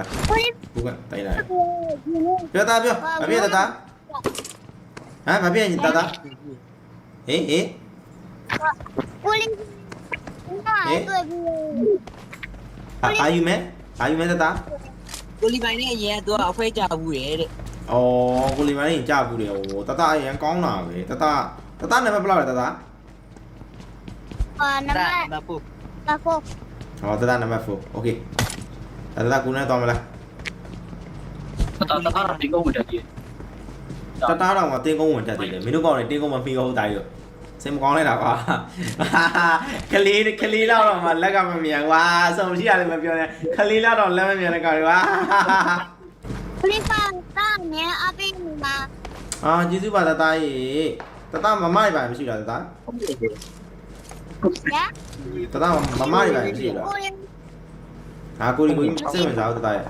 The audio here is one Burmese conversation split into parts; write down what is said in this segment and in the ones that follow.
လားကိုလေးဘူးကတိုင်လာတယ်ကိုဒီလိုပြောသားပြောမပြည့်တသားဟမ်မပြည့်ညီတသားဟေးဟေးကိုလေးနာတွေ့ဘူးအာအာယူမဲအာယူမဲတသားကိုလီပိုင်နဲ့အရင်ကသူကအဖွဲကြဘူးရဲ့တဲ့အော်ကိုလီမိုင်းကြာဘူးလေဟိုတသားအရင်ကောင်းတာပဲတသားတသားနာမည်ဘယ်လောက်လဲတသားအာနမမဖို့ဘာဖို့ဟောတသားနံပါတ်4 okay ဒါသာကူနဲ့သွားမလားတတတတာတင်ကုန်ဝင်တက်ကြီးတတားတော့မတင်းကုန်းဝင်တက်သေးတယ်မင်းတို့ကောင်တွေတင်းကုန်းမမီကောဘူးတာရွစင်မကောင်းလိုက်တာကွာကလေးကလေးလောက်တော့မှလက်ကမမြန်ကွာစုံရှိရလည်းမပြောနဲ့ကလေးလောက်တော့လက်မမြန်တဲ့ကောင်တွေကွာပရိသတ်တာနဲ့အပိမမအာကျေးဇူးပါတတားရေတတားမမတွေပါမရှိလားတတားဟုတ်တယ်တတားမမတွေပါမရှိလားကိုရင် ဟာကိုရီကိုစိတ်ဝင်စားဘူးတသားရေ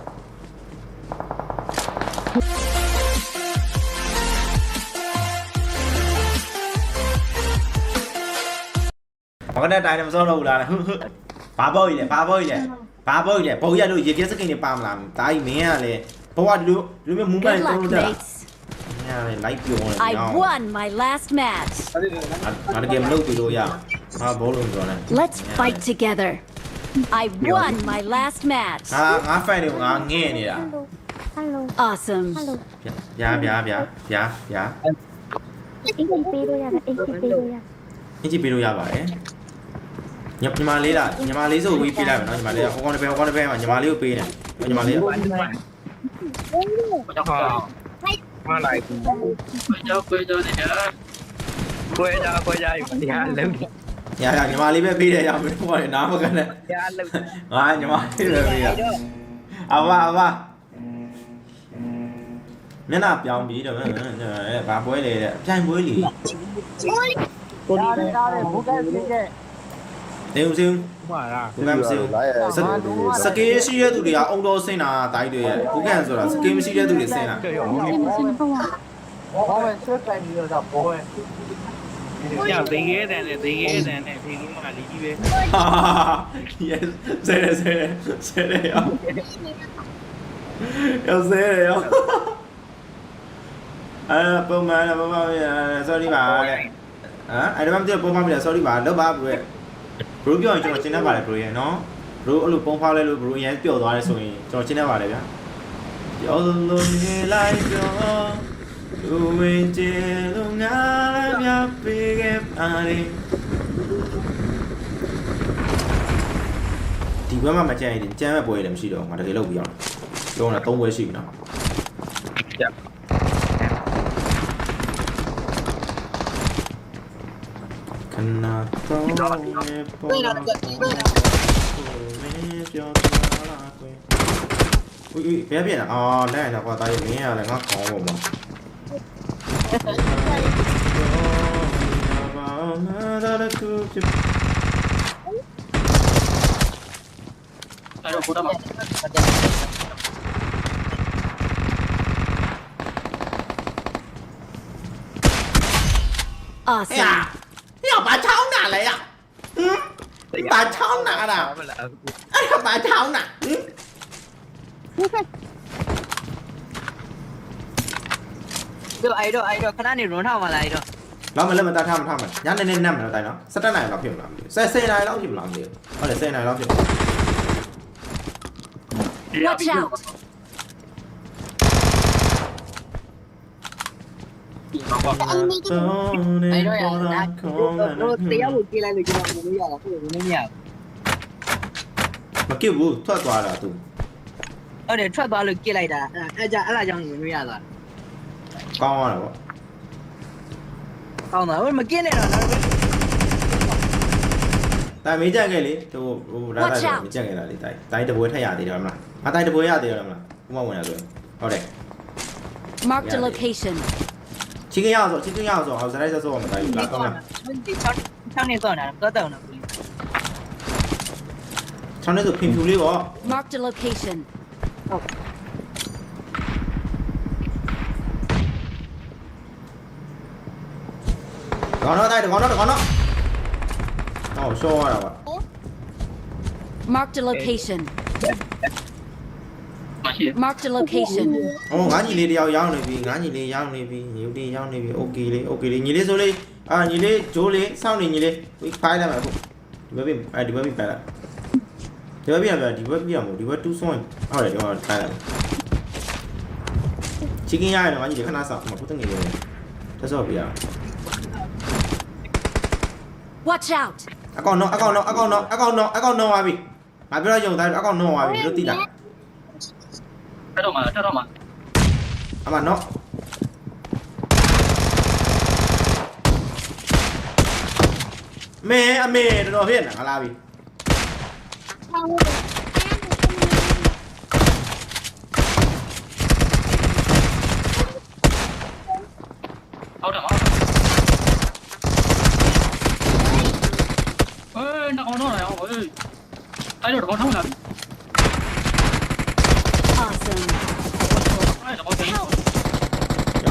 ဘာကတဲ့တိုင်းမစောတော့ဘူးလားဟွဟွဘာပေါ့ကြီးလဲဘာပေါ့ကြီးလဲဘာပေါ့ကြီးလဲဘုံရလို့ရေကဲစကိနေပါမလားဒါကြီးမင်းကလည်းဘဝဒီလိုဒီလိုမျိုးမူးမန့် Good တုံး luck, လို့တက်လာ mates. ညလိုက်ပြောနေ I won my last match. ငါတကယ်မလုပ်ပြီးလို့ရဟာဘောလုံးပြောနေ Let's fight together. I won my last match. ငါငါ fan တွေကိုငါငဲ့နေတာ Hello. Awesome. Hello. ဗျာဗျာဗျာဗျာဗျာ Anh chị P đôi à? Anh chị P đôi à? အင်ချီပေးလို့ရပါတယ်ညညီမလေးလားညီမလေးဆိုဝီးပေးလိုက်မယ်နော်ညီမလေးကဟိုကောင်တစ်ပယ်ဟိုကောင်တစ်ပယ်မှာညီမလေးကိုပေးနေညီမလေးကเจ้าของมาไหนกูเจ้าคุยเจ้าเนี่ยคุยเจ้าคุยเจ้าอยู่ที่ห้าเรื่อง ညာညာညီမလေးပဲပေးတယ်ရမယ်ဟိုကနားမကန်နဲ့တရားလုံးငါညီမလေးပဲပေးတာအဝအဝမျက်နှာပြောင်းပြီးတော့ဘာပွဲလေတဲ့ပြိုင်ပွဲလေကိုလေးကိုလီပိုင်ဒါဘုကဲပြည့်နေဦးစင်းမှာလားဘူးကမစင်းစကေးရှိတဲ့သူတွေကအုံတော်ဆင်းတာတိုင်းတွေရဲ့ဘူးကန်ဆိုတာစကေးမရှိတဲ့သူတွေဆင်းတာကြောက်ရောအင်ဂျင်ဟုတ်ပါဘောပဲဆွဲတိုင်ပြီးတော့ဘောပဲ ညသိငယ်တဲ့နဲ့သိငယ်တဲ့နဲ့ဒီကမှလီကြီးပဲဟာ yes ဆဲတယ်ဆဲတယ်ဆဲတယ်ရောရောဆဲတယ်ရောအဲပုံမှန်ပုံမှန် sorry ပါတဲ့ဟမ်အဲ့ဒါမှမသိပုံမှန်ပြီ sorry ပါလောက်ပါ bro ရဲ့ bro ပြောရင်ကျွန်တော်ရှင်းတတ်ပါတယ် bro ရဲ့နော် bro အဲ့လိုပုံဖောက်လဲလို့ bro အရင်ပျော့သွားတယ်ဆိုရင်ကျွန်တော်ရှင်းတတ်ပါတယ်ဗျာပြောလို့နေလိုက်တော့ လူဝင်ကျလို့ငါလည်းမြပေးခဲ့ပါတယ်ဒီဘက်မှာမကြမ်းရင်ကြမ်းမဲ့ပွဲလည်းမရှိတော့ငါတကယ်လုပ်ပြီးအောင်ပြောနေတာ၃ပွဲရှိပြီနော်ခဏတော့နေပေါ်ကိုမင်းပြောတာလားကွယ်ဦးဦးဘယ်ပြန်လဲအော်လဲရတာကွာတားရမင်းရလဲငါခေါင်းပေါ်မှာ Awesome. 야, 야 마차오 나래야. 응? 마차오 나라. 아야 마차오 나. 응? 저 아이돌 아이돌 하나님 론하고 말아 아이돌 လောက်မလည်းမသားထားမထားမညနေနေနတ်မလားတိုင်နော်17နိုင်လောက်ဖြစ်မလားမသိဘူးဆယ်10နိုင်လောက်ဖြစ်မလားမသိဘူးဟုတ်တယ်10နိုင်လောက်เรစ်မလား Watch out! ไอ้ด้วยอะนะโดนเตี้ยบุกกินอะไรหรือกินอะไรไม่อยากหรอกพูไม่อยากမကစ်ဘူးထွက်သွားတာသူ เออเดี๋ยวทั่วตัวหรือกี่ไรด่าอ่อาจะอะไรจังไม่อยากหรอ ကောင်းသွားတာပေါ့ကောင်းတာဟိုမကင်းနဲ့တော့နောက်တိုင်မေးကြခဲ့လေသူဟိုဒါတိုင်မေးကြခဲ့တာလေတိုင်တိုင်တပွဲထက်ရသေးတယ်မလားငါတိုင်တပွဲရသေးတယ်မလားဘုမဝင်ရဆိုဟုတ်တယ် Marked a location. ချင်းကရအောင်ဆိုချင်းကရအောင်ဆိုဟောစရိုက်ဆက်ဆောမတိုင်ဘူးလားကောင်းလားဒီချောင်းချောင်းနေတော့တာတော့တော့နော်ချောင်းနေဆိုဖင်ဖြူလေးပေါ့ Marked a location. ခေါင်းတော့ có nó đây, đừng có nó, đừng có nó. Ồ, xô rồi bạn. Mark the location. Mark the location. Ồ, ngã nhìn đi đeo dao này vì ngã nhìn đi dao này vì nhiều đi dao này vì ok đi, ok đi. Nhìn đi rồi đi. À nhìn đi, chú đi, sao này nhìn đi. Ui, phai ra mà không. Đi bấm bim, à đi bấm bim phải lại. Đi bấm bim à, à, là đi bấm bim, đi bấm tu soi. À để đi vào phải lại. Chỉ cái ai nó ngã nhìn đi khá là sợ mà cũng tất nhiên rồi. Thế sao bây giờ? Watch out! အကောင်တော့အကောင်တော့အကောင်တော့အကောင်တော့အကောင်တော့ပါပြီငါပြောရရုံသားအကောင်တော့ပါပြီလို့သိတာတက်တော့မှာတက်တော့မှာအမနော်မဲအမေတော်တော်ဖြစ်နေငါလာပြီ တိုက်တော့တော့ထောင်းလာပြီ Awesome. အဲ့တော့ဒီရ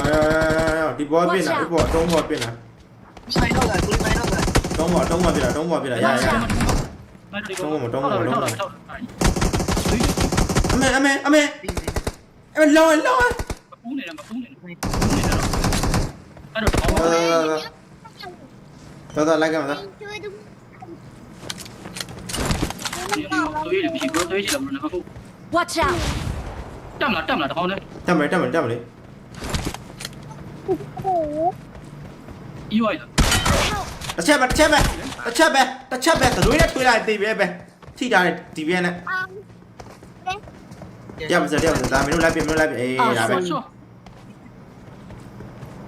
ရရရရဒီဘောပြင်တာဒီဘောအတုံးဘောပြင်တာဆိုင်တော့လားဒီဆိုင်တော့လားတုံးဘောတုံးဘောပြင်တာတုံးဘောပြင်တာရရရအမေအမေအမေပြီးပြီအမေလောင်းလောင်းမပူးနေတယ်မပူးနေတယ်ပူးနေတယ်အဲ့တော့တော်တော်လိုက်ကမှာ Thank you. သွေးတယ်မရှိဘူးသွေးချင်တယ်မလို့လည်းမဟုတ် Watch out တက်မလားတက်မလားတပေါင်းနဲ့တက်မလဲတက်မလဲတက်မလဲအီဝိုင်လားတစ်ချက်ပဲတစ်ချက်ပဲတစ်ချက်ပဲတစ်ချက်ပဲသလွေးနဲ့ထွေးလိုက်သေးပဲပဲထိတာနဲ့ဒီပြဲနဲ့ရမစရမစဒါမင်းတို့လိုက်ပြမင်းတို့လိုက်ပြအေးဒါပဲ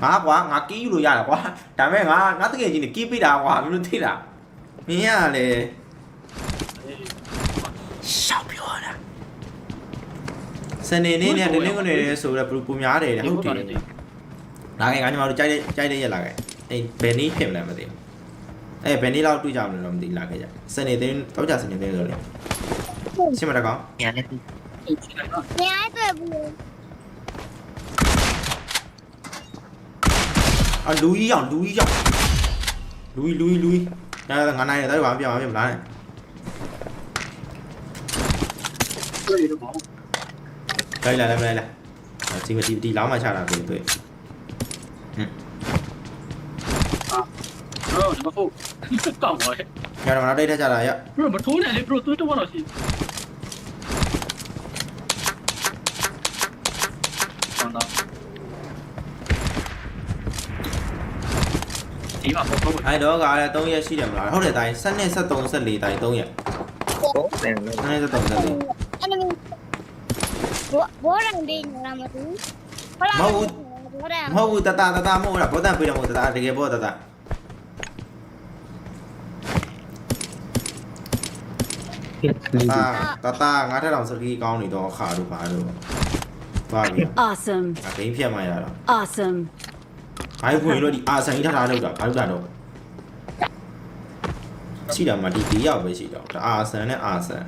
ငါကွာငါကီးယူလို့ရတာကွာဒါမဲ့ငါငါတကယ်ကြီးနေကီးပေးတာကွာမင်းတို့သိလားမင်းကလည်း စနေနေ့နဲ့တနင်္ဂနွေနေ့ဆိုတော့ပူပူများတယ်ဟုတ်တယ်လာခဲ့ကညီမတို့ကြိုက်တဲ့ကြိုက်တဲ့ရက်လာခဲ့အဲဘယ်နေ့ဖြစ်မလဲမသိဘူးအဲဘယ်နေ့လောက်တွေ့ကြမလဲတော့မသိလာခဲ့ကြစနေသိန်းတောက်ကြစနေသိန်းဆိုလေရှင်းမတကောင်ညာလည်းညာတွေ့ဘူးအလူကြီးအောင်လူကြီးရောက်လူကြီးလူကြီးလူကြီးညာငါနိုင်တယ်တော်ရပါမပြောင်းမပြောင်းမလားနဲ့တွေ့ရတော့ đây là đây đây này. Ờ, Chính là ừ. đi, đi lắm mà sao là tuyệt tuyệt rồi nó phụ. Cổng rồi. Nhà nào nó đây ra trả lời ạ? Rồi một thú này đi rồi tôi tôi nó gì. Còn đó ai đó gọi là tôi ờ, suy điểm rồi, không để tài sẵn nên sao tôi sẽ lì tài tôi nhỉ sẵn nên sao tôi sẽ lì. ဘောရံဒီငါမသူဖလာမဟုတ်ဘူးမဟုတ်ဘူးတတတတမဟုတ်လားဘောတန်ပေးတယ်မဟုတ်တတတကယ်ဘောတတအာတတငါထက်တောင်စကီးကောင်းနေတော့ခါတို့ပါတို့ပါပြီ awesome အဘိန်းဖြတ်မှရတော့ awesome ဘိုင်းဝင်လို့ဒီအာဆိုင်ထားတာလောက်တာဘာလို့လာတော့ရှိတာမှဒီဒီရောက်ပဲရှိတော့ဒါအာဆန်နဲ့အာဆန်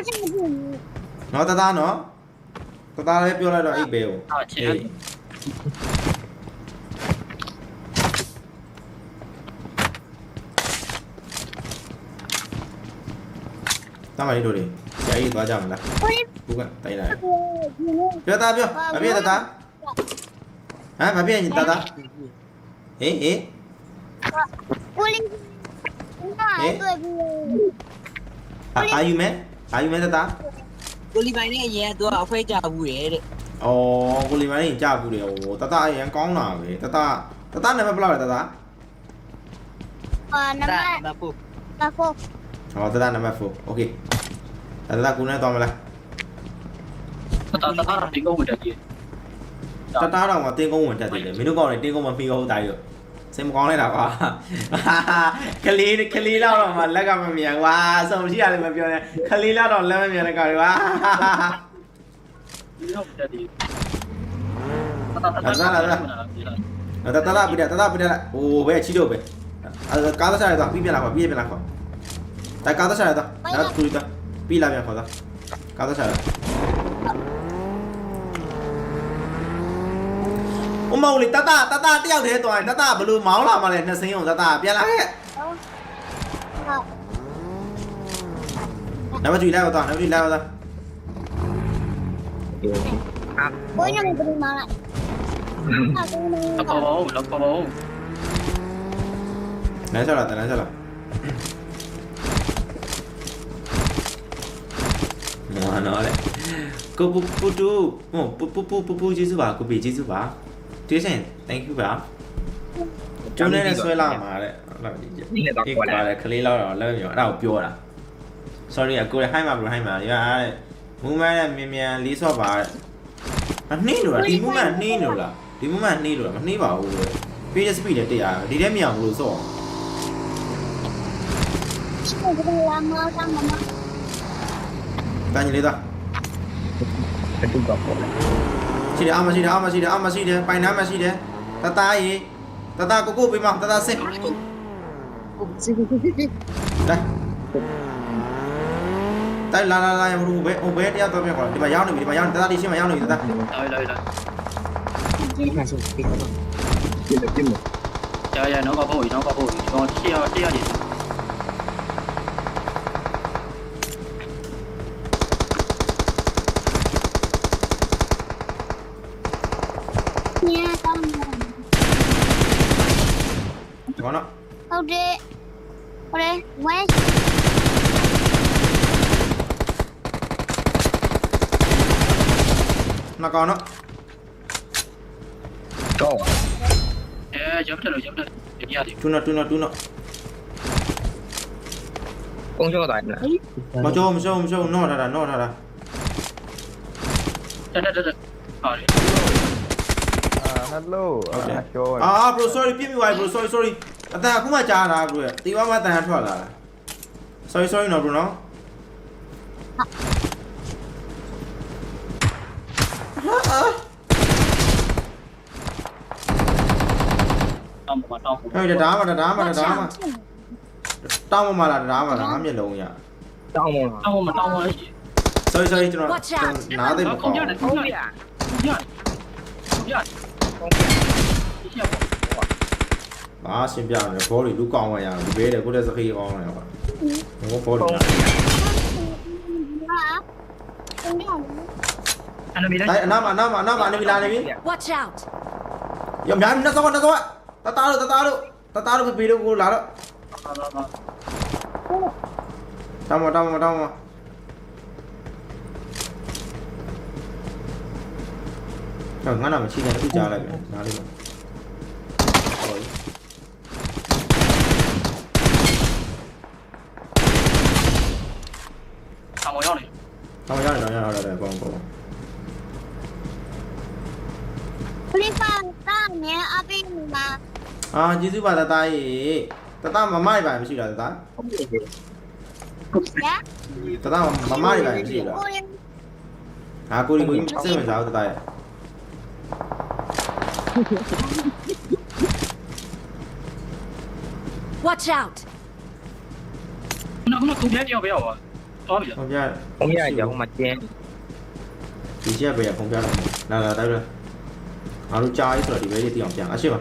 ယောက်ချင်းမဖြစ်ဘူးနော်တသားနော်တသားလည်းပြောလိုက်တော့အိတ်ပဲဟုတ်ဟုတ်ချင်းတမ်းပါလေးတို့လေဆရာကြီးသွားကြမလားဟိုဘူးကတိုင်လိုက်ပြောတာပြောဘာဖြစ်တသားဟမ်ဘာဖြစ်ရင်တသားဟင်ဟင်ကိုလင်းဟင် Are you mad? ။ဘာယူမဲတတာကိုလီပိုင်နဲ့အရင်ကသူကအဖွဲကြဘူးတယ်တဲ့။အော်ကိုလီမိုင်းရင်ကြာဘူးတယ်ဟိုတတာအရင်ကောင်းတာပဲ။တတာတတာနာမည်ဘယ်လောက်လဲတတာအာနမဒါဘာပို့ပါဖို့။ဟောတတာနာမည်4 Okay ။တတာကူနဲ့သွားမလားတတာတတာတင်ကုန်ဝင်တက်ကြီး။တတာတော့မတင်းကုန်းဝင်တက်သေးတယ်။မင်းတို့ကောင်တွေတင်းကုန်းမပြီးတော့ဘူးတားရော။ စိတ်မကောင်းလိုက်တာကွာကလေးကလေးတော့မှလက်ကမမြန်ကွာစုံရှိရတယ်မပြောနဲ့ကလေးတော့လက်မမြန်တဲ့ကောင်ကွာဒီတော့တက်ဒီတသားပြတယ်တသားပြတယ်ဟိုဘယ်ချီတော့ပဲအဲကားသက်ဆိုင်တော့ပြီးပြန်လာပါပြီးပြန်လာခေါ်တိုင်ကားသက်ဆိုင်တော့နောက်တူတော့ပြီးလာပြန်ခေါ်တော့ကားသက်ဆိုင်တော့ အမောင်လေးတတတတတယောက်တည်းသွားရင်တတဘလို့မောင်းလာမှလဲနှစ်စင်းအောင်တတပြန်လာခဲ့နံပါတ်2လိုက်တော့နံပါတ်2လိုက်တော့ဘိုးနဲ့ဘယ်လိုမှလဲအခုနေလောက်ပါဦးလောက်ပါဦးလမ်းလျှောက်လာတလမ်းလျှောက်လာမော်နော်လေကိုပူပူတူဟိုပူပူပူပူပူကျေးဇူးပါကိုပီကျေးဇူးပါ Jason thank you ဗျာကျိုးနဲ့လည်းဆွဲလာမှာတဲ့ဟုတ်လားဒီကြည့်နည်းတော့ကွာတယ်ကလေးတော့လဲပြောအဲ့ဒါကိုပြောတာ sorry အကိုလည်းဟိုင်းမှာဘလို့ဟိုင်းမှာဒီကအဲ့မူမန်နဲ့မြန်မြန်လေးဆော့ပါတဲ့မနှီးလို့လားဒီမူမန်နှီးလို့လားဒီမူမန်နှီးလို့လားမနှီးပါဘူးတဲ့ပေးတဲ့ speed နဲ့တရားဒီထဲမြန်ဘူးလို့ဆော့အောင်တန်ကြီးလေးသားတူတော့ပေါ့ ရှိတယ်အာမရှိတယ်အာမရှိတယ်အာမရှိတယ်ပိုင်နာမရှိတယ်တသားရေတသားကိုကိုပေးမတသားစစ်တိုက်တိုက်လာလာလာရမလို့ဘယ်ဟိုဘယ်တရားတော့ပြခေါ်ဒီမှာရောက်နေပြီဒီမှာရောက်နေတသားဒီရှင်းမှာရောက်နေပြီတသားလာလာလာပြန်ပြန်ပြန်ရရနောက်ကဖို့ရနောက်ကဖို့ဒီကောင်100 100နေ ngon đó ok ok quá. Nó con nó, có à eh jump được jump được jump được tuna tuna tuna. Con cho đại nè. Mà cho mà cho mà cho nó ra ra nó ra ra. Được được được hello. Okay. ah bro sorry. Pmi bro. Sorry sorry. အတန်အခုမှကြားတာ bro တီဝါမတန်ထွက်လာတာ sorry sorry နော် bro နော်တောင်းပါတောင်းပါဟဲ့ဒါမှဒါမှဒါမှတောင်းမမလားဒါမှလားငါမျက်လုံးရ到吗？တောင်းမတောင်းပါရှိ sorry sorry ကျွန်တော် Watch out နားသိမကောကောင်းင်းရတယ်ကောင်းရတယ်ကောင်းရတယ်ကောင်းရတယ်ရှေ့ပါ ဘာရှင်းပြမလဲဘောလီလူကောင်းဝရအောင်ဒီဘေးတယ်ကိုတဲ့စခေးကောင်းတယ်ကွာငါဘောလီဟာတင်ရအဲ့လိုမျိုးတိုင်းအနာမအနာမအနာမအနေလာနေပြီ Watch out! ရောများနှစ်စောနှစ်စောတသားလို့တသားလို့တသားလို့ပြေလို့ကိုလာတော့တောင်းမတောင်းမတောင်းမတော့ငါနာမချီတယ်အခုကြားလိုက်ပြီနားလေးပါဟော အမောရောက်နေ တောင်းရ တယ်တောင်းရတယ်ကောင်းကောင်း ပလိပါတာညအပိမာ အာကျေးဇူးပါတသားရေတသားမမတွေပါမရှိလားတသား ရ တသားမမတွေပါမရှိလား ကိုရ ဟာကိုရီကိုစိတ်ဝင်စားဘူးတသားရေ ။ Watch out! ခုနကသူပြပြောင်းပြောင်းပါသွားပြီလား ဖုန်းပြ 我们也 진짜 배야 공개하라 나나 나그래 아루 짜이 소리 왜 이리 뛰어오냐 아시마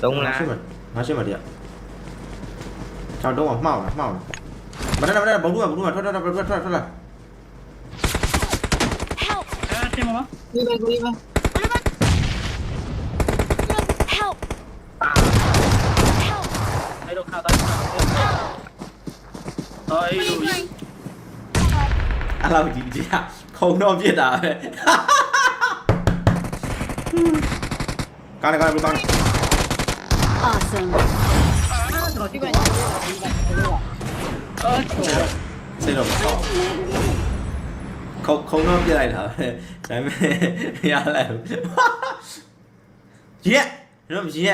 đúng là asim asim mà đi ạ. Chào đúng không mau mau mà đây là đây là bóng đuôi bóng đuôi thôi thôi thôi thôi thôi thôi asim mà đi về đi về. Hãy subscribe help. Help Ghiền Mì Gõ Để không bỏ lỡ những video hấp dẫn အဲ့တော့ခါတိုင်းအေးလို့အဲ့လောက်ကြီးကြီးခုံတော့ပြစ်တာပဲကားကားဘုကောင်း Awesome. စိတ်တော့မကောင်းခုံခုံတော့ပြစ်လိုက်တာပဲဒါပေမဲ့ရလိုက်ရက်တော့ရက်